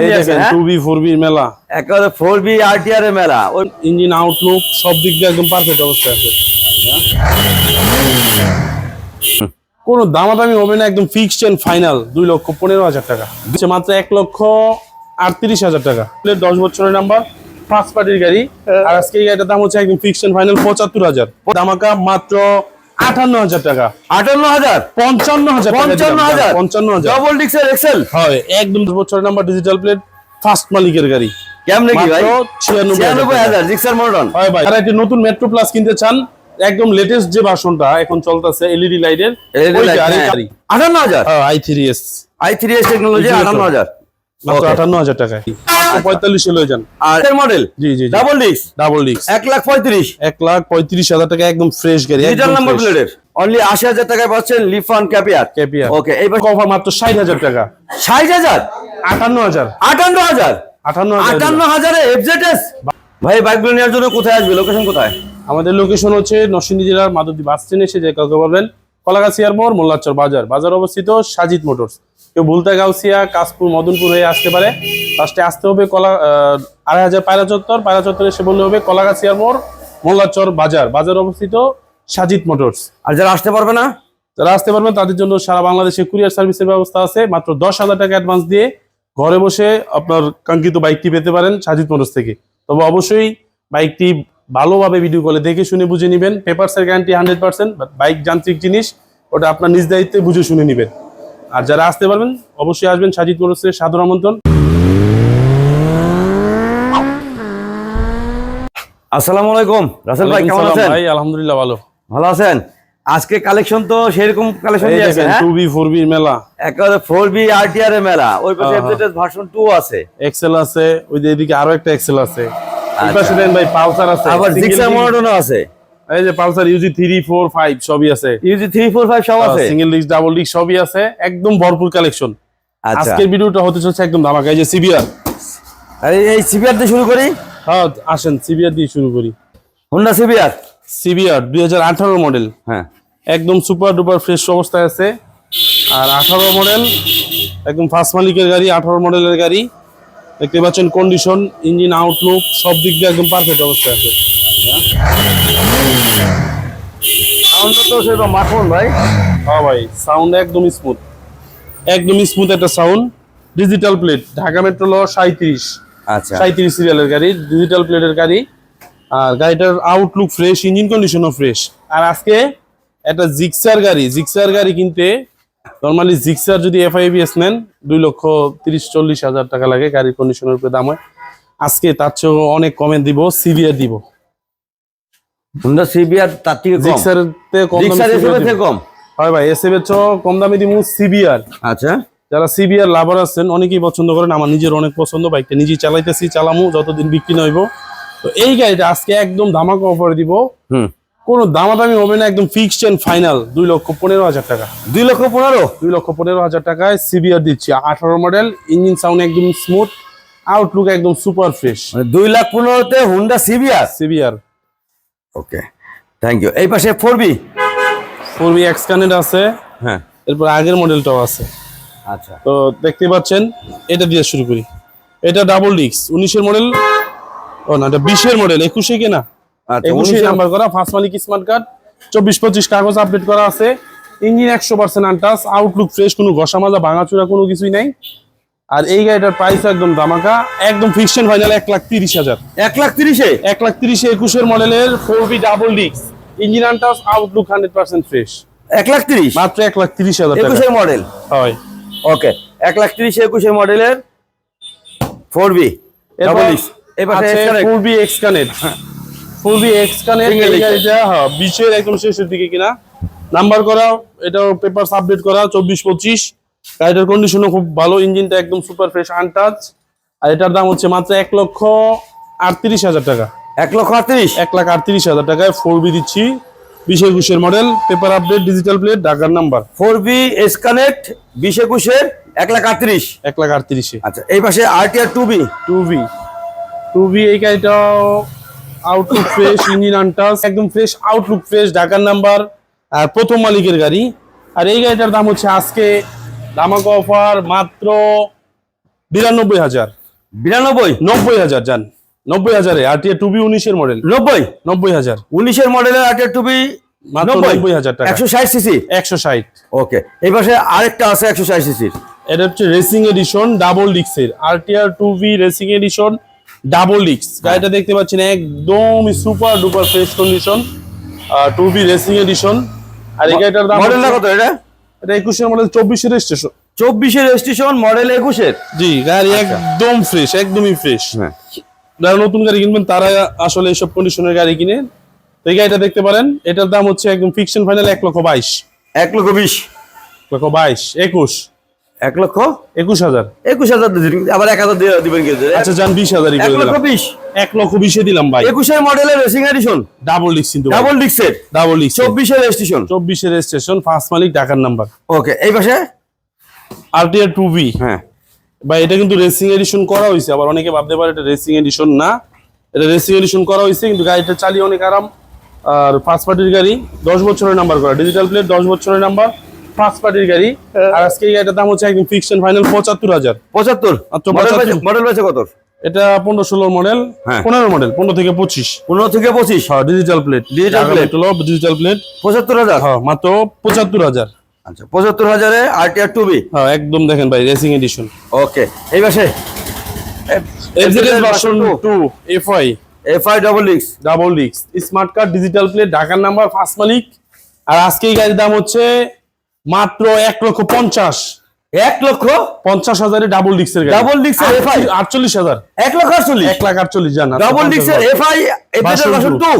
এই দেখেন হ্যাঁ? টু বি ফোর বি মেলা। একেবারে ফোর বি আরটিআর এর মেলা। ওই ইঞ্জিন আউটলুক সব দিক দিয়ে একদম পারফেক্ট অবস্থায় আছে। কোনো দামাদামি হবে না একদম ফিক্সড এন্ড ফাইনাল দুই লক্ষ পনেরো হাজার টাকা। মাত্র এক লক্ষ আটত্রিশ হাজার টাকা। দশ বছরের নাম্বার ফার্স্ট পার্টির গাড়ি। আর আজকে এই গাড়িটার দাম হচ্ছে একদম ফিক্সড এন্ড ফাইনাল পঁচাত্তর হাজার। দামাকা মাত্র আটান্ন হাজার টাকা। আটান্ন হাজার? পঞ্চান্ন হাজার পঞ্চান্ন হাজার? পঞ্চান্ন হাজার। ডবল ডিক্সের এক্সেল হয় একদম দশ নাম্বার ডিজিটাল প্লেট ফার্স্ট মালিকের গাড়ি। কেমনে কি ভাই? হাজার ডিক্সার মডন হয় ভাই যারা একটি নতুন মেট্রো প্লাস কিনতে চান একদম লেটেস্ট যে ভার্সনটা এখন চলতেছে এলইডি লাইটের আটান্ন হাজার? I three S I three S technology জি, আটান্ন হাজার. টাকায়। পঁয়তাল্লিশে যান। আর model G G double double এক লাখ পঁয়ত্রিশ। এক লাখ পঁয়ত্রিশ হাজার টাকা একদম ফ্রেশ গাড়ি ডিজিটাল নাম্বার প্লেটের অনলি আশি হাজার টাকায় পাচ্ছেন লিফান ক্যাপিয়ার ক্যাপিয়ার ওকে এইবার অফার মাত্র ষাট হাজার টাকা। ষাট হাজার? আটান্ন হাজার। আটান্ন হাজার? আটান্ন হাজার। আটান্ন হাজারে এফজেডএস ভাই বাইকগুলো নেওয়ার জন্য কোথায় আসবে? লোকেশন কোথায়? আমাদের লোকেশন হচ্ছে নরসিংদী জেলার মাধবদী বাস স্ট্যান্ড এসে যে কাউকে বলবেন কলাগাছিয়ার মোড় মোল্লাচর বাজার। বাজার অবস্থিত সাজিদ মোটরস। কেউ ভুলতা গাউসিয়া কাশপুর মদনপুর হয়ে আসতে পারে। ফার্স্টে আসতে হবে কলা আড়াই হাজার পায়রা চত্বর পায়রা চত্বর এসে বললে হবে কলাগাছিয়ার মোড় মোল্লাচর বাজার। বাজার অবস্থিত সাজিদ মোটরস। আর যারা আসতে পারবে না? যারা আসতে পারবেন তাদের জন্য সারা বাংলাদেশে কুরিয়ার সার্ভিসের ব্যবস্থা আছে। মাত্র দশ হাজার টাকা অ্যাডভান্স দিয়ে ঘরে বসে আপনার কাঙ্ক্ষিত বাইকটি পেতে পারেন সাজিদ মোটরস থেকে। তবে অবশ্যই বাইকটি ভালোভাবে ভিডিও কলে দেখে শুনে বুঝে নেবেন। পেপারসের গ্যারান্টি হান্ড্রেড পার্সেন্ট বাইক যান্ত্রিক জিনিস ওটা আপনার নিজ দায়িত্বে বুঝে শুনে নেবেন। আর যারা আসতে পারবেন অবশ্যই আসবেন সাজিদ মোটরসের সাদর আমন্ত্রণ। আসসালামু আলাইকুম। রাসেল ভাই কেমন আছেন? ভাই আলহামদুলিল্লাহ ভালো। ভালো আছেন? আজকে কালেকশন তো সেরকম কালেকশন এই আছে দেখেন হ্যাঁ টু বি ফোর বি মেলা একেবারে ফোর বি আরটিআর এর মেলা ওই পাশে হ্যাঁ। ভার্সন টু আছে। এক্সেল আছে ওই যে এদিকে আরও একটা এক্সেল আছে। এই আচ্ছা। পাশে দেন ভাই পালসার আছে আবার জিক্সার মডেলও আছে। এই যে Pulsar UG three four five সবই আছে। ইউজি থ্রি ফোর ফাইভ সব আছে? সিঙ্গেল ডিস্ক ডাবল ডিস্ক সবই আছে। একদম ভরপুর কালেকশন আচ্ছা। আজকের ভিডিওটা হতে চলছে একদম ধামাকা। এই যে সিবিআর আর এই- এই সিবিআর দিয়ে শুরু করি? হ্যাঁ আসেন সিবিআর দিয়ে শুরু করি। হোন্ডা সিবিআর সিবিআর দুই হাজার আঠারো মডেল হ্যাঁ। একদম সুপার ডুপার ফ্রেশ অবস্থায় আছে। আর আঠারো মডেল একদম ফার্স্ট মালিকের গাড়ি আঠারো মডেলের গাড়ি। দেখতে পাচ্ছেন কন্ডিশন ইঞ্জিন আউটলুক সব দিক দিয়ে একদম পারফেক্ট অবস্থায় আছে। সাউন্ড তো সেরকম মাখন ভাই। হ্যাঁ ভাই সাউন্ড একদম স্মুথ একদম স্মুথ একটা sound digital plate Dhaka metro ল সাঁত্রিশ আচ্ছা। সাঁত্রিশ সিরিয়ালের গাড়ি ডিজিটাল প্লেটের গাড়ি। আর গাড়িটার আউটলুক ফ্রেশ ইঞ্জিন কন্ডিশনও ফ্রেশ আর আজকে একটা জিক্সার গাড়ি। জিক্সার গাড়ি কিনতে নর্মালি জিক্সার যদি এফআইবিএস নেন দুই লক্ষ তিরিশ চল্লিশ হাজার টাকা লাগে গাড়ির কন্ডিশনের উপরে দাম হয়। আজকে তার চেয়েও অনেক কমে দিব সিভিআর দিব। হোন্ডা সিবিআর তার থেকে কম। জিক্সার তে কম জিক্সার এসএফ থেকে কম? হয় ভাই এসএফ এর চেয়েও কম দামে দিব সিভিআর আচ্ছা। যারা সিবিআর লাভার আছেন অনেকেই পছন্দ করেন আমার নিজের অনেক পছন্দ বাইকটা নিজেই চালাইতেছি চালামু যতদিন বিক্রি না হইব। তো এই গাড়িটা আজকে একদম ধামাকা অফার দিব। হুম। কোনো দামাদামি হবে না একদম ফিক্সড এন্ড ফাইনাল দুই লক্ষ পনেরো হাজার টাকা। দুই লক্ষ পনেরো? দুই লক্ষ পনেরো হাজার টাকায় সিবিআর দিচ্ছি। আঠারো মডেল ইঞ্জিন সাউন্ড একদম স্মুথ আউটলুক একদম সুপার ফ্রেশ মানে দুই লাখ পনেরোতে Honda CBR CBR okay thank you এই পাশে four V four V X connect আছে। হ্যাঁ। এরপর আগের মডেলটাও আছে। আচ্ছা। তো দেখতে পাচ্ছেন এটা দিয়ে শুরু করি। এটা ডাবল ডিক্স উনিশের মডেল। ও না এটা বিশের মডেল একুশে কিনা আচ্ছা একুশে নাম্বার করা ফার্স্ট মালিক স্মার্ট কার্ড চব্বিশ পঁচিশ কাগজ আপডেট করা আছে। ইঞ্জিন একশো পার্সেন্ট আনটাস আউটলুক ফ্রেশ কোনো ঘষা মাজা ভাঙাচুরা কোনো কিছুই নাই। আর এই গাড়িটার প্রাইস একদম দামাকা একদম ফিক্সড ফাইনাল এক লাখ তিরিশ হাজার। এক লাখ তিরিশে? এক লাখ তিরিশে একুশের মডেলের ফোর বি ডাবল ডিক্স engine untouched outlook hundred percent fresh এক লাখ তিরিশ? মাত্র এক লাখ তিরিশ হাজার একুশের মডেল? হয়। ওকে এক লাখ তিরিশে একুশের মডেলের ফোর বি এবার four V X connect four V X Single গাড়িটা হ্যাঁ বিশের একদম শেষের দিকে কিনা। নাম্বার করা এটাও পেপার আপডেট করা চব্বিশ পঁচিশ। গাড়িটার কন্ডিশনও খুব ভালো ইঞ্জিনটা একদম সুপার ফ্রেশ আনটাচ আর এটার দাম হচ্ছে মাত্র এক লক্ষ আটত্রিশ হাজার টাকা। এক লক্ষ আটত্রিশ? এক লাখ আটত্রিশ হাজার টাকায় ফোর বি দিচ্ছি। বিশ একুশের model paper update digital plate ঢাকার number four V S connect বিশ একুশের এক লাখ আটত্রিশ। এক লাখ আটত্রিশে। আচ্ছা এই পাশে RTR two V two V two V এই গাড়িটাও আউটলুক ফ্রেশ ইঞ্জিন আনটাস একদম ফ্রেশ আউটলুক ফ্রেশ ঢাকার নাম্বার আর প্রথম মালিকের গাড়ি। আর এই গাড়িটার দাম হচ্ছে আজকে দামাকা অফার মাত্র বিরানব্বই হাজার। বিরানব্বই? নব্বই হাজার যান নব্বই হাজারে আরটিআর টু বি উনিশের মডেল নব্বই? নব্বই হাজার। উনিশের মডেলের টুবি নব্বই? হাজার টাকা। একশো ষাট সিসি একশো ষাট। ওকে। এই পাশে আরেকটা আছে একশো ষাট সিসির এটা হচ্ছে racing edition double ডিক্সের RTR two V racing edition double ডিক্স গাড়িটা দেখতে পাচ্ছেন একদম super duper fresh condition two V racing edition আর এই গাড়িটার দাম মডেলটা কত এটা? এটা একুশের মডেল চব্বিশের রেজিস্ট্রেশন চব্বিশের রেজিস্ট্রেশন মডেল একুশের? জি গাড়ি একদম ফ্রেশ একদমই ফ্রেশ হ্যাঁ। যারা নতুন গাড়ি কিনবেন তারা আসলে এইসব কন্ডিশনের গাড়ি কিনে এই গাড়িটা দেখতে পারেন। এটার দাম হচ্ছে একদম ফাইনাল এক লক্ষ বাইশ। এক লক্ষ বিশ। লক্ষ বাইশ একুশ। এক লক্ষ? একুশ হাজার। একুশ হাজার আবার এক হাজার দিবেন আচ্ছা যান বিশ হাজারই এক লক্ষ বিশ। এক লক্ষ বিশে দিলাম ভাই। একুশের মডেলের রেসিং এডিশন ডাবল ডিক্স কিন্তু ডাবল ডিক্সের ডাবল ডিক্স চব্বিশের রেজিস্ট্রেশন চব্বিশের রেজিস্ট্রেশন ফার্স্ট মালিক ঢাকার নাম্বার ওকে এই পাশে? আরটিআর টু বি হ্যাঁ। বা এটা কিন্তু রেসিং এডিশন করা হয়েছে আবার অনেকে ভাবতে পারে এটা রেসিং এডিশন না। এটা রেসিং এডিশন করা হয়েছে কিন্তু গাড়িটা চালিয়ে অনেক আরাম। আর ফার্স্ট পার্টির গাড়ি দশ বছরের নাম্বার করা। ডিজিটাল প্লেট দশ বছরের নাম্বার ফার্স্ট পার্টির গাড়ি আর আজকে এই গাড়িটার দাম হচ্ছে একদম ফিকশন ফাইনাল পঁচাত্তর হাজার। পঁচাত্তর? মডেল 75 মডেল পাইছে কত? এটা পনেরো ষোলোর মডেল হ্যাঁ। পনেরো মডেল পনেরো থেকে পঁচিশ। পনেরো থেকে পঁচিশ? হ্যাঁ digital plate Digital plate। Digital plate পঁচাত্তর হাজার? হ্যাঁ মাত্র পঁচাত্তর হাজার। আচ্ছা পঁচাত্তর হাজারে আরটিআর টুবি হ্যাঁ একদম দেখেন ভাই রেসিং এডিশন ওকে এই পাশে। FZS version 2 FI F I double ডিক্স ডাবল ডিক্স স্মার্ট কার্ড ডিজিটাল প্লেট ঢাকার নাম্বার ফার্স্ট মালিক। আর আজকে এই গাড়ির দাম হচ্ছে মাত্র এক লক্ষ পঞ্চাশ। এক লক্ষ? পঞ্চাশ হাজারে ডাবল ডিক্সের disc এর FI? আটচল্লিশ হাজার। এক লক্ষ আটচল্লিশ? এক লাখ আটচল্লিশ জান ডাবল ডিক্সের এফ আই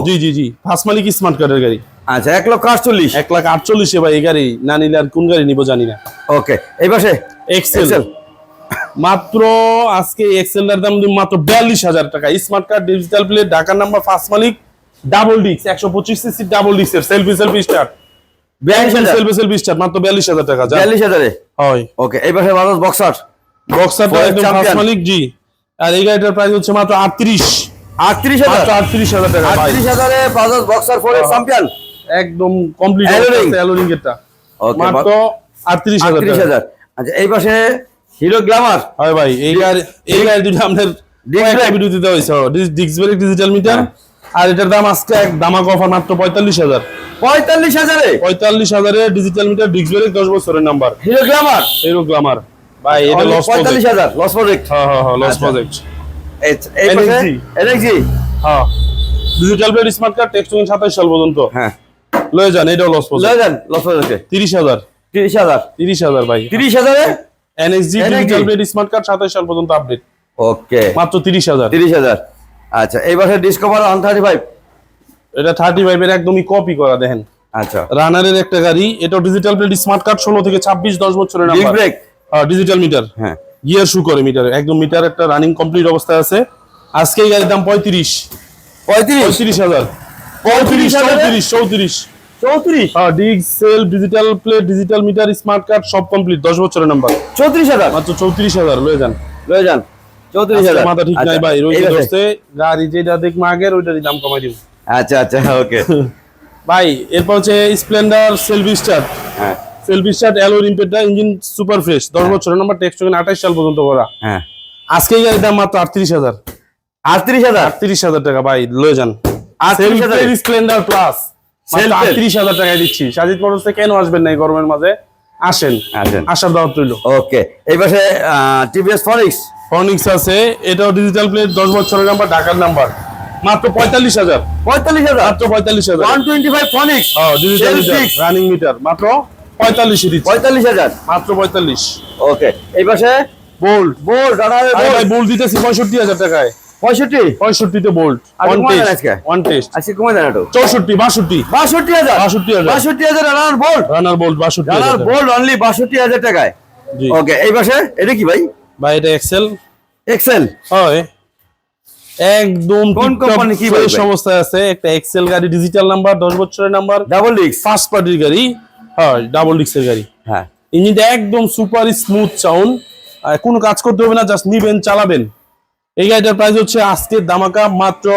জি জি জি। ফার্স্ট মালিক স্মার্ট কার্ডের গাড়ি। আচ্ছা এক লক্ষ আটচল্লিশ। এক লাখ আটচল্লিশে ভাই এই গাড়ি না নিলে আর কোন গাড়ি নিবো জানি না। ওকে এই পাশে? এক্সেল মাত্র আজকে এক্সেলের দাম মাত্র বিয়াল্লিশ হাজার টাকা। স্মার্ট কার্ড ডিজিটাল প্লেট ঢাকার নাম্বার ফার্স্ট মালিক ডাবল ডিক্স একশো পঁচিশ সিসি ডাবল ডিক্সের সেলফি সেলফি স্টার্ট মাত্র টাকা হয়। ওকে এই পাশে বাজাজ বক্সার বক্সারটা একদম ফার্স্ট মালিক জি। আর এই গাড়িটার প্রাইস হচ্ছে মাত্র আটত্রিশ। আটত্রিশ হাজার? মাত্র আটত্রিশ হাজার টাকা ভাই। আটত্রিশ বাজাজ বক্সার ফোর। চ্যাম্পিয়ন একদম কমপ্লিট অ্যালোরিং এরটা। ওকে মাত্র আটত্রিশ হাজার আটত্রিশ টাকা। হাজার। আচ্ছা এই পাশে হিরো গ্ল্যামার হয় ভাই এই গাড়ি এই গাড়ি দুটো আমাদের Disc কয়েকটা ভিডিও দিতে হয়েছে ডিস্ক ব্রেক ডিজিটাল মিটার। আর এটার দাম আজকে এক দামাক অফার মাত্র পঁয়তাল্লিশ হাজার। পঁয়তাল্লিশ হাজারে? পঁয়তাল্লিশ হাজারে ডিজিটাল মিটার ডিস্ক ব্রেক দশ বছরের number Hero Glamour Hero Glamour ভাই এটা লস পঁয়তাল্লিশ হাজার লস প্রজেক্ট হ্যাঁ হ্যাঁ হ্যাঁ লস। প্রজেক্ট পাশে? হ্যাঁ। Digital plate smart card tax সাতাশ সাল পর্যন্ত। হ্যাঁ। লয়ে যান এটাও লস প্রজেক্ট লয়ে যান লস প্রজেক্টে তিরিশ হাজার। তিরিশ হাজার? তিরিশ হাজার ভাই। তিরিশ হাজারে? NSG digital plate smart card সাতাশ সাল পর্যন্ত আপডেট ওকে মাত্র তিরিশ হাজার। তিরিশ হাজার। আচ্ছা এই পাশে ডিসকভার ওয়ান থার্টি ফাইভ এটা থার্টি ফাইভের একদমই কপি করা দেখেন। আচ্ছা। রানারের একটা গাড়ি এটাও ডিজিটাল প্লেট স্মার্ট কার্ড ষোলো থেকে ছাব্বিশ দশ বছরের নাম্বার ডিজিটাল মিটার হ্যাঁ গিয়ার শু করে মিটার একদম মিটার একটা রানিং কমপ্লিট অবস্থায় আছে। আজকে এই গাড়ির দাম পঁয়ত্রিশ। পঁয়ত্রিশ? পঁয়ত্রিশ হাজার। পঁয়ত্রিশ চৌত্রিশ চৌত্রিশ। চৌত্রিশ? হ্যাঁ ডিগ sell digital plate digital meter smart card সব কমপ্লিট দশ বছরের নাম্বার চৌত্রিশ হাজার? মাত্র চৌত্রিশ হাজার লয়ে যান। লয়ে যান। চৌত্রিশ হাজার। মাথা ঠিক নাই আচ্ছা, ভাই গাড়ি যেটা দেখব আগের ওইটারই দাম কমাই দিব। আচ্ছা আচ্ছা ওকে ভাই এরপর হচ্ছে স্প্লেন্ডার সেলফি স্টার হ্যাঁ। সেলফি স্টার অ্যালো রিম্পেটটা ইঞ্জিন সুপার ফ্রেশ দশ বছরের নাম্বার টেক্সট আঠাশ সাল পর্যন্ত করা। হ্যাঁ। আজকে গাড়ির দাম মাত্র আটত্রিশ হাজার। আটত্রিশ হাজার? আটত্রিশ হাজার টাকা ভাই লয়ে যান। Splendor plus. আটত্রিশ হাজার টাকায় দিচ্ছি। সাজিদ মোটরসে কেন আসবেন না এই গরমের মাঝে? আসেন। আসেন। আসার দাওয়াত রইল। ওকে এই পাশে টিভিএস ফনিক্স ফনিক্স আছে। এটাও ডিজিটাল প্লেট দশ বছরের নাম্বার ঢাকার নাম্বার মাত্র পঁয়তাল্লিশ হাজার। পঁয়তাল্লিশ হাজার? মাত্র পঁয়তাল্লিশ হাজার। One twenty five Phoenix digital. Running meter মাত্র পঁয়তাল্লিশে পঁয়তাল্লিশ হাজার? মাত্র পঁয়তাল্লিশ। ওকে এই পাশে? বোল্ট বোল্ট ভাই বোল্ট দিতেছি পঁয়ষট্টি হাজার টাকায়। পঁয়ষট্টি? পঁয়ষট্টিতে bolt one test. One test আজকে। কমে দেন একটু। চৌষট্টি বাষট্টি। বাষট্টি হাজার? বাষট্টি হাজার। বাষট্টি হাজার রানার বোল্ট রানার বোল্ট বাষট্টি রানার বোল্ট অনলি বাষট্টি হাজার টাকায়। ওকে এই পাশে? এটা কি ভাই? ভাই এটা এক্সেল এক্সেল হয়। একদম কোন company কি বলবে? অবস্থায় আছে? একটা এক্সেল গাড়ি ডিজিটাল নাম্বার দশ বছরের নাম্বার ডাবল ডিক্স ফার্স্ট পার্টির গাড়ি। হয় ডাবল ডিক্সের গাড়ি। হ্যাঁ। ইঞ্জিনটা একদম সুপার স্মুথ সাউন্ড কোনো কাজ করতে হবে না জাস্ট নিবেন চালাবেন। এই গাড়িটার প্রাইস হচ্ছে আজকের দামাকা মাত্র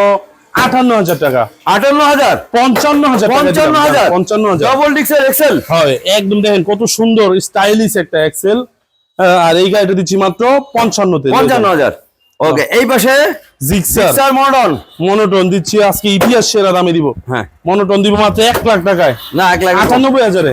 আটান্ন হাজার টাকা। আটান্ন হাজার পঞ্চান্ন হাজার পঞ্চান্ন হাজার পঞ্চান্ন হাজার ডাবল ডিক্সের এক্সেল হয় একদম দেখেন কত সুন্দর স্টাইলিশ একটা এক্সেল আর এই গাড়িটা দিচ্ছি মাত্র পঞ্চান্নতে। পঞ্চান্ন হাজার ওকে এই পাশে জিক্সার স্যার মনোটন দিচ্ছি আজকে ইতিহাস সেরা দামে দিব। হ্যাঁ। মনোটন দিব মাত্র এক লাখ টাকায়। না এক লাখ আটানব্বই হাজারে।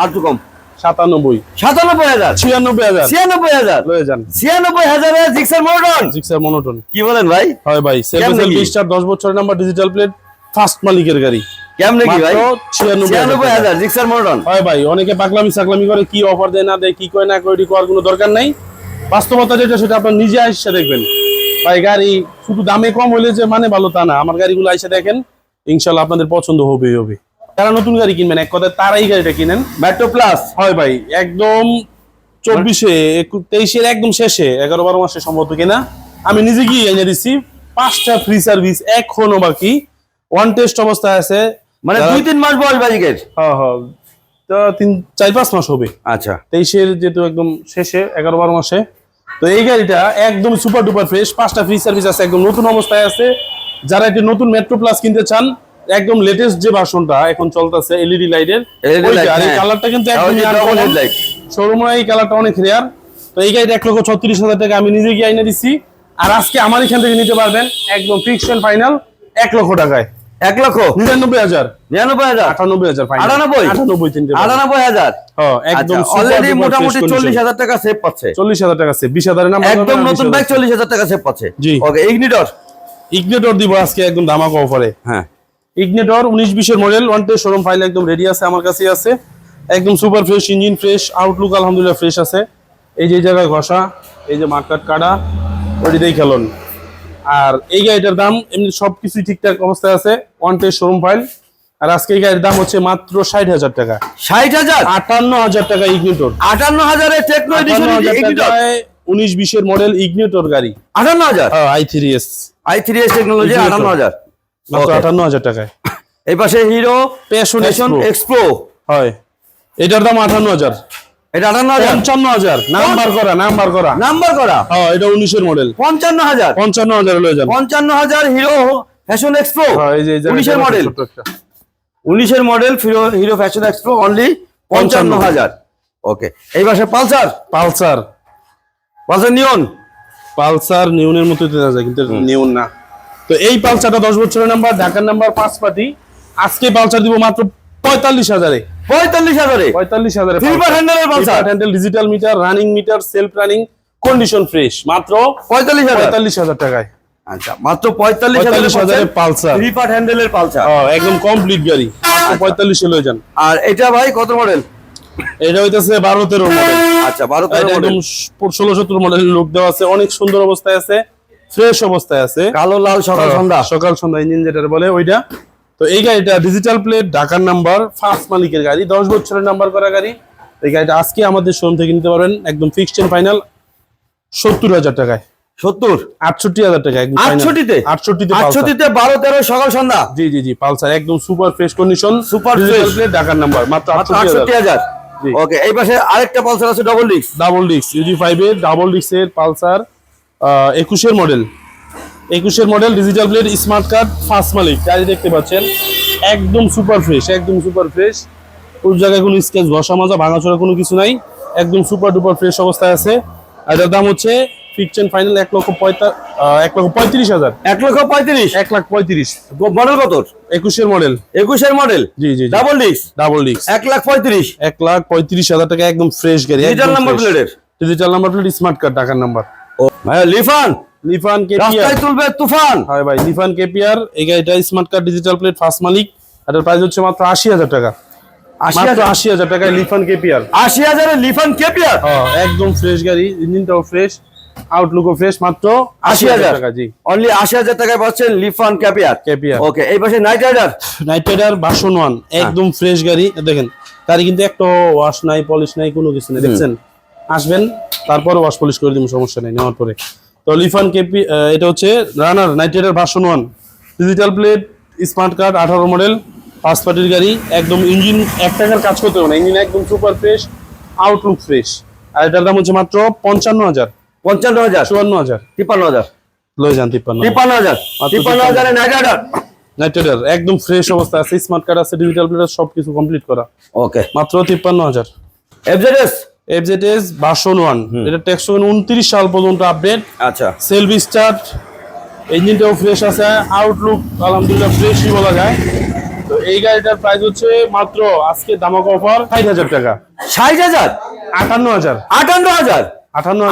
আর একটু কম। সাতানব্বই। সাতানব্বই হাজার। ছিয়ানব্বই হাজার। ছিয়ানব্বই হাজার। লয়ে যান। ছিয়ানব্বই হাজারে জিক্সার মডন জিক্সার মনোটন কি বলেন ভাই? হয় ভাই সেভেন? স্টার দশ বছরের নাম্বার ডিজিটাল প্লেট ফার্স্ট মালিকের গাড়ি। কেমনে কি ভাই? মাত্র ছিয়ানব্বই ছিয়ানব্বই হাজার হাজার জিক্সার মডন হয় ভাই অনেকে পাগলামি সাকলামি করে কি অফার দেয় না দেয় কি করে না এটি করার কোনো দরকার নাই। বাস্তবতা যেটা সেটা আপনার নিজে আইসা দেখবেন। ভাই গাড়ি শুধু দামে কম হলে যে মানে ভালো তা না। আমার গাড়িগুলো আইসা দেখেন ইনশাল্লাহ আপনাদের পছন্দ হবেই হবে। যারা নতুন গাড়ি কিনবেন এক কথায় তারাই গাড়িটা কিনেন। মেট্রো প্লাস হয় ভাই একদম চব্বিশে তেইশের একদম শেষে এগারো বারো মাসে সম্ভবত কিনা। আমি নিজে গিয়ে এনে দিচ্ছি পাঁচটা ফ্রি সার্ভিস এখনও বাকি। ওয়ান টেস্ট অবস্থায় আছে। মানে দুই তিন মাস বয়স বাজিকের হ্যাঁ হ্যাঁ। তো তিন চার পাঁচ মাস হবে। আচ্ছা। তেইশের যেহেতু একদম শেষে এগারো বারো মাসে। তো এই গাড়িটা একদম সুপার ডুপার ফ্রেশ পাঁচটা ফ্রি সার্ভিস আছে একদম নতুন অবস্থায় আছে যারা একটি নতুন মেট্রো প্লাস কিনতে চান একদম লেটেস্ট যে ভার্সনটা এখন চলতেছে এলইডি লাইটের আর এই হ্যাঁ। কালারটা কিন্তু একদম headlight। এই কালারটা অনেক রেয়ার তো এই গাড়িটা এক লক্ষ ছত্রিশ হাজার টাকা আমি নিজে গিয়ে আইনে দিচ্ছি আর আজকে আমার এখান থেকে নিতে পারবেন একদম ফিক্সড ফাইনাল এক লক্ষ টাকায় এক লক্ষ? নিরানব্বই হাজার। নিরানব্বই হাজার? আটানব্বই হাজার আটানব্বই? আটানব্বই তিনটে আটানব্বই হাজার? হ্যাঁ, একদম আচ্ছা অলরেডি মোটামুটি চল্লিশ হাজার টাকা সেভ পাচ্ছে। চল্লিশ হাজার টাকা আছে বিশ হাজারের একদম নতুন বাইক চল্লিশ হাজার টাকা সেভ পাচ্ছে। জি। ওকে ইগনিটর ইগনেটর দিব আজকে একদম ধামাকা অফারে হ্যাঁ। ইগনেটর উনিশ বিশের মডেল ওয়ান শোরুম ফাইল একদম রেডি আছে আমার কাছে আছে। একদম super fresh engine fresh outlook আলহামদুলিল্লাহ ফ্রেশ আছে। এই যে এই জায়গায় ঘষা এই যে মার্কাট কাটা ওটি দিয়ে খেলুন। আর এই গাড়িটার দাম এমনি সবকিছুই ঠিকঠাক অবস্থায় আছে ওয়ান টে শোরুম ফাইল আর আজকে এই গাড়ির দাম হচ্ছে মাত্র ষাট হাজার টাকা। ষাট হাজার? আটান্ন হাজার টাকা ইগনেটর আটান্ন হাজারের টেকনো উনিশ বিশের মডেল ইগনেটর গাড়ি। আটান্ন হাজার? I three S I three S technology. আটান্ন হাজার। মাত্র. আটান্ন হাজার টাকায়। এই পাশে হিরো প্যাশন এক্সপ্রো হয়। এটার দাম আটান্ন হাজার। এটা আটান্ন হাজার? পঞ্চান্ন হাজার। নাম্বার করা নাম্বার করা। নাম্বার করা? হ্যাঁ এটা উনিশের মডেল পঞ্চান্ন হাজার? পঞ্চান্ন হাজার পঞ্চান্ন হাজার হিরো ফ্যাশন এক্সপ্রো হ্যাঁ, উনিশের মডেল উনিশের model Hero Hero Passion X pro only পঞ্চান্ন হাজার। ওকে এই পাশে Pulsar? Pulsar. Pulsar Neon? Pulsar নিউনের মতো দেওয়া যায় কিন্তু নিউন না। তো এই পালসারটা দশ বছরের নাম্বার ঢাকার নাম্বার পাঁচ পাটি আজকে পালসার দিব মাত্র পঁয়তাল্লিশ হাজারে। পঁয়তাল্লিশ হাজারে। পঁয়তাল্লিশ হাজারে Silver handle এর Pulsar। Handle digital meter running meter self running condition fresh মাত্র পঁয়তাল্লিশ হাজার। পঁয়তাল্লিশ হাজার টাকায়। আচ্ছা মাত্র পঁয়তাল্লিশ পঁয়তাল্লিশ পালসার। থ্রি পার্ট হ্যান্ডেলের পালসার। একদম কমপ্লিট গাড়ি। পঁয়তাল্লিশে লয়ে যান। আর এটা ভাই কত মডেল এটা হইতেছে বারো তেরো মডেল আচ্ছা বারো তেরো একদম ষোলো সত্তর মডেলের লুক দেওয়া আছে। অনেক সুন্দর অবস্থায় আছে। ফ্রেশ অবস্থায় আছে। কালো লাল সকাল সন্ধ্যা। সকাল সন্ধ্যা ইঞ্জিন যেটা বলে ওইটা। তো এই গাড়িটা ডিজিটাল প্লেট ঢাকার নাম্বার ফার্স্ট মালিকের গাড়ি দশ বছরের নাম্বার করা গাড়ি। এই গাড়িটা আজকে আমাদের শোরুম থেকে নিতে পারবেন একদম ফিক্সড এন্ড ফাইনাল সত্তর হাজার টাকায়। সত্তর? আটষট্টি হাজার টাকা একদম আটষট্টিতে? আটষট্টিতে আটষট্টিতে বারো তেরো সকাল সন্ধ্যা? জি জি জি পালসার একদম সুপার ফ্রেশ কন্ডিশন ঢাকার নাম্বার মাত্র আটষট্টি হাজার। ওকে এই পাশে আরেকটা পালসার আছে double disc double disc UG ফাইভের ডাবল ডিস্কের পালসার একুশের মডেল একুশের model digital plate smart card first মালিক। গাড়ি দেখতে পাচ্ছেন একদম সুপার ফ্রেশ একদম সুপার ফ্রেশ ওর জায়গায় কোনো স্কেচ ঘষা মাজা ভাঙাচোরা কোনো কিছু নাই। একদম সুপার ডুপার ফ্রেশ অবস্থায় আছে। আর এটার দাম হচ্ছে ফিক্সড ফাইনাল এক লক্ষ এক লক্ষ পঁয়ত্রিশ হাজার। এক লক্ষ পঁয়ত্রিশ? এক লাখ পঁয়ত্রিশ। মডেল কত একুশের মডেল একুশের মডেল জি জি ডাবল ডিস্ক ডাবল ডিস্ক এক লাখ পঁয়ত্রিশ? এক লাখ পঁয়ত্রিশ হাজার টাকা একদম ফ্রেশ গাড়ি ডিজিটাল নাম্বার প্লেটের digital number plate smart card টাকার নাম্বার ও ভাই লিফান? লিফান কেপিআর। রাস্তায় তুলবে তুফান। হয় ভাই লিফান এই গাড়িটা smart card digital plate first মালিক। এটার প্রাইস হচ্ছে মাত্র আশি হাজার টাকা। মাত্র আশি হাজার টাকায় লিফান আশি হাজারে লিফান কেপিয়ার একদম ফ্রেশ গাড়ি ইঞ্জিনটাও ফ্রেশ আউটলুকও ফ্রেশ মাত্র আশি হাজার টাকা জি। অনলি আশি হাজার টাকায় পাচ্ছেন লিফান ক্যাপিয়ার কেপিআর। ওকে এই পাশে Knight Rider Knight Rider version one একদম ফ্রেশ গাড়ি। দেখেন গাড়ি কিন্তু একটা ওয়াশ নাই পলিশ নাই কোনো কিছু নেই দেখছেন? আসবেন তারপর ওয়াশ পলিশ করে দিব সমস্যা নেই নেওয়ার পরে। তো লিফান কেপি এটা হচ্ছে Runner Knight Rider version one. Digital plate smart card আঠারো মডেল ফার্স্ট পার্টির গাড়ি একদম ইঞ্জিন এক টাকার কাজ করতে হবে না। ইঞ্জিন একদম সুপার ফ্রেশ আউটলুক ফ্রেশ আর এটার দাম হচ্ছে মাত্র পঞ্চান্ন হাজার। পঞ্চান্ন হাজার? চুয়ান্ন হাজার। তিপ্পান্ন হাজার। লয়ে যান তিপ্পান্ন তিপ্পান্ন হাজার। তিপ্পান্ন হাজারে নাইট রাইডার নাইট রাইডার একদম ফ্রেশ অবস্থা আছে। স্মার্ট কার্ড আছে ডিজিটাল প্লেট সবকিছু কমপ্লিট করা। ওকে মাত্র তিপ্পান্ন হাজার। এফজেডএস এফজেডএস ভার্সন ওয়ান এটা টেকসন উনত্রিশ সাল পর্যন্ত আপডেট আচ্ছা। সেলফ স্টার্ট ইঞ্জিনটাও ফ্রেশ আছে আউটলুক আলহামদুলিল্লাহ ফ্রেশই বলা যায়। তো এই গাড়িটার প্রাইস হচ্ছে মাত্র আজকে দামাক অফার ষাট হাজার টাকা। ষাট হাজার? আটান্ন হাজার। আটান্ন হাজার?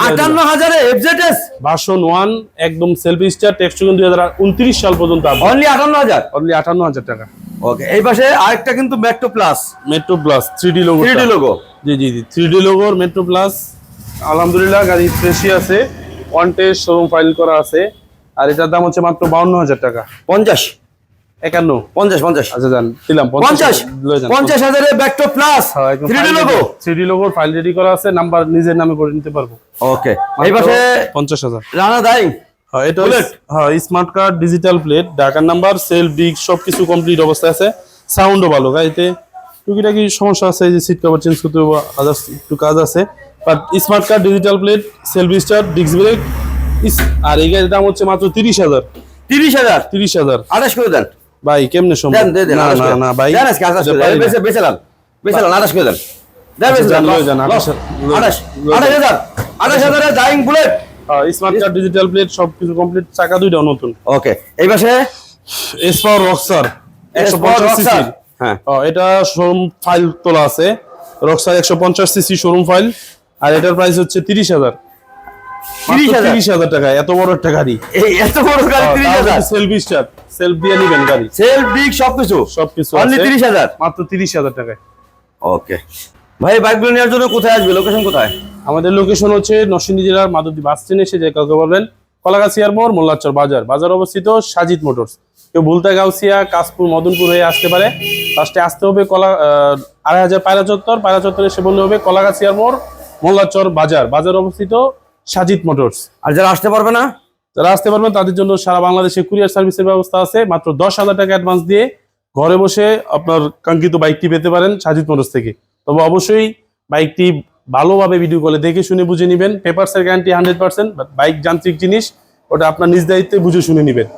আটান্ন হাজার। এফজেডএস ভার্সন ওয়ান একদম সেলফ স্টার টেক্সটন দুই হাজার উনত্রিশ সাল পর্যন্ত অনলি আটান্ন হাজার? অনলি আটান্ন হাজার টাকা। ওকে এই পাশে আরেকটা কিন্তু Metro Plus Metro Plus three D logo three logo জি জি জি থ্রি ডি লোগোর মেট্রো প্লাস আলহামদুলিল্লাহ গাড়ি ফ্রেশই আছে। ওয়ান টেস্ট শোরুম ফাইল করা আছে। আর এটার দাম হচ্ছে মাত্র বাউন্ন হাজার টাকা। পঞ্চাশ। একান্ন। পঞ্চাশ পঞ্চাশ। আচ্ছা যান দিলাম পঞ্চাশ। পঞ্চাশ। হাজারে Metro Plus three D logo three D লোগোর file ready করা আছে। নাম্বার নিজের নামে করে নিতে পারব। ওকে এই পাশে পঞ্চাশ হাজার। রানা দাইং। এটা Bullet? হ্যাঁ স্মার্ট কার্ড ডিজিটাল প্লেট ঢাকার নাম্বার সেলফ ডিক সবকিছু কমপ্লিট অবস্থায় আছে। সাউন্ডও ভালো গাড়িতে টুকিটাকি সমস্যা আছে যে সিট কভার চেঞ্জ করতে হবে আদার্স একটু কাজ আছে। But smart card digital plate self start disc brake আর এই গাড়ির দাম হচ্ছে মাত্র তিরিশ হাজার। তিরিশ হাজার? তিরিশ হাজার। আঠাশ করে দেন। ভাই কেমনে দেন না না না ভাই। দেন আজকে আঠাশ করে দেন। লান আঠাশ। হাজার আঠাশ হাজারে Dayang Bullet smart card digital plate সবকিছু কমপ্লিট চাকা দুইটাও নতুন। ওকে এই পাশে? এস পাওয়ার রক্সার একশো পঞ্চাশ Rockstar। সিসি হ্যাঁ এটা শোরুম ফাইল তোলা আছে। রক্সার একশো পঞ্চাশ সিসি শোরুম ফাইল আর এটার প্রাইস হচ্ছে তিরিশ হাজার। তিরিশ হাজার? তিরিশ হাজার টাকা এত বড় একটা গাড়ি। এই এত বড় গাড়ি তিরিশ হাজার? সেলফ স্টার সেলফ দিয়ে নিবেন গাড়ি। সেলফ ডিক সবকিছু? সবকিছু অনলি আছে। তিরিশ হাজার? মাত্র তিরিশ হাজার টাকায়। ওকে ভাই বাইকগুলো নেওয়ার জন্য কোথায় আসবে? লোকেশন কোথায়? আমাদের লোকেশন হচ্ছে নরসিংদী জেলার মাধবদী বাস স্ট্যান্ড এসে যে কাউকে বলবেন কলাগাছিয়ার মোড় মোল্লাচর বাজার। বাজার অবস্থিত সাজিদ মোটরস। কেউ ভুলতা গাউসিয়া কাশপুর মদনপুর হয়ে আসতে পারে। ফার্স্টে আসতে হবে কলা আড়াই হাজার পায়রা চত্বর। পায়রা চত্বর এসে বললে হবে কলাগাছিয়ার মোড় মোল্লাচর বাজার। বাজার অবস্থিত সাজিদ মোটরস। আর যারা আসতে পারবে না? যারা আসতে পারবেন তাদের জন্য সারা বাংলাদেশে কুরিয়ার সার্ভিসের ব্যবস্থা আছে। মাত্র দশ হাজার টাকা অ্যাডভান্স দিয়ে ঘরে বসে আপনার কাঙ্ক্ষিত বাইকটি পেতে পারেন সাজিদ মোটরস থেকে। তবে অবশ্যই বাইকটি ভালোভাবে ভিডিও কলে দেখে শুনে বুঝে নেবেন। পেপারসের গ্যারান্টি হান্ড্রেড পার্সেন্ট বাইক যান্ত্রিক জিনিস, ওটা আপনার নিজ দায়িত্বে বুঝে শুনে নেবেন।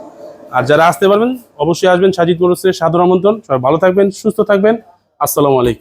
আর যারা আসতে পারবেন, অবশ্যই আসবেন সাজিদ মোটরসের সাধারণ আমন্ত্রণ। সবাই ভালো থাকবেন, সুস্থ থাকবেন। আসসালামু আলাইকুম।